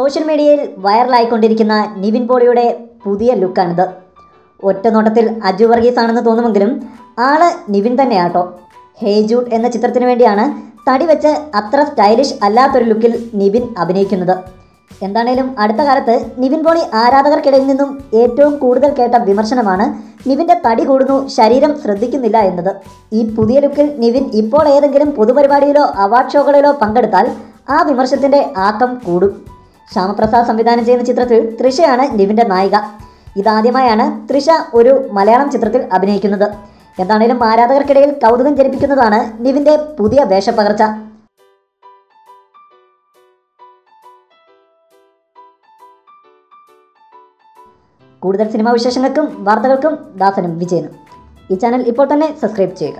Social മീഡിയയിൽ വൈറലായിക്കൊണ്ടിരിക്കുന്ന നിവിൻ പോളിയുടെ പുതിയ ലുക്കാണിത്. ഒറ്റ നോട്ടത്തിൽ അജു വർഗീസ് ആണെന്ന് തോന്നുമെങ്കിലും ആൾ നിവിൻ തന്നെയാട്ടോ. ഹേ ജൂട്ട് എന്ന ചിത്രത്തിന് വേണ്ടിയാണ് തടി വെച്ച് അത്ര സ്റ്റൈലിഷ് അല്ലാത്തൊരു ലുക്കിൽ നിവിൻ അഭിനയിക്കുന്നത്. എന്താണേലും അടുത്ത കാലത്ത് നിവിൻ പോളി ആരാധകർക്കിടയിൽ നിന്നും ഏറ്റവും കൂടുതൽ കേട്ട വിമർശനമാണ് നിവിന്റെ തടി കൂടുന്നു ശരീരം ശ്രദ്ധിക്കുന്നില്ല എന്നത്. ഈ പുതിയ ലുക്കിൽ നിവിൻ ഇപ്പോൾ ഏതെങ്കിലും പൊതുപരിപാടിയിലോ അവാർഡ് ഷോകളിലോ പങ്കെടുത്താൽ ആ വിമർശത്തിന്റെ ആക്കം കൂടും. ശ്യാമപ്രസാദ് സംവിധാനം ചെയ്യുന്ന ചിത്രത്തിൽ തൃഷയാണ് ലിവിന്റെ നായിക. ഇതാദ്യമായാണ് തൃഷ ഒരു മലയാളം ചിത്രത്തിൽ അഭിനയിക്കുന്നത്. എന്താണേലും ആരാധകർക്കിടയിൽ കൗതുകം ജനിപ്പിക്കുന്നതാണ് ലിവിന്റെ പുതിയ വേഷപ്പകർച്ച. കൂടുതൽ സിനിമാ വിശേഷങ്ങൾക്കും വാർത്തകൾക്കും ദാസനും വിജയനും. ഈ ചാനൽ ഇപ്പോൾ തന്നെ സബ്സ്ക്രൈബ് ചെയ്യുക.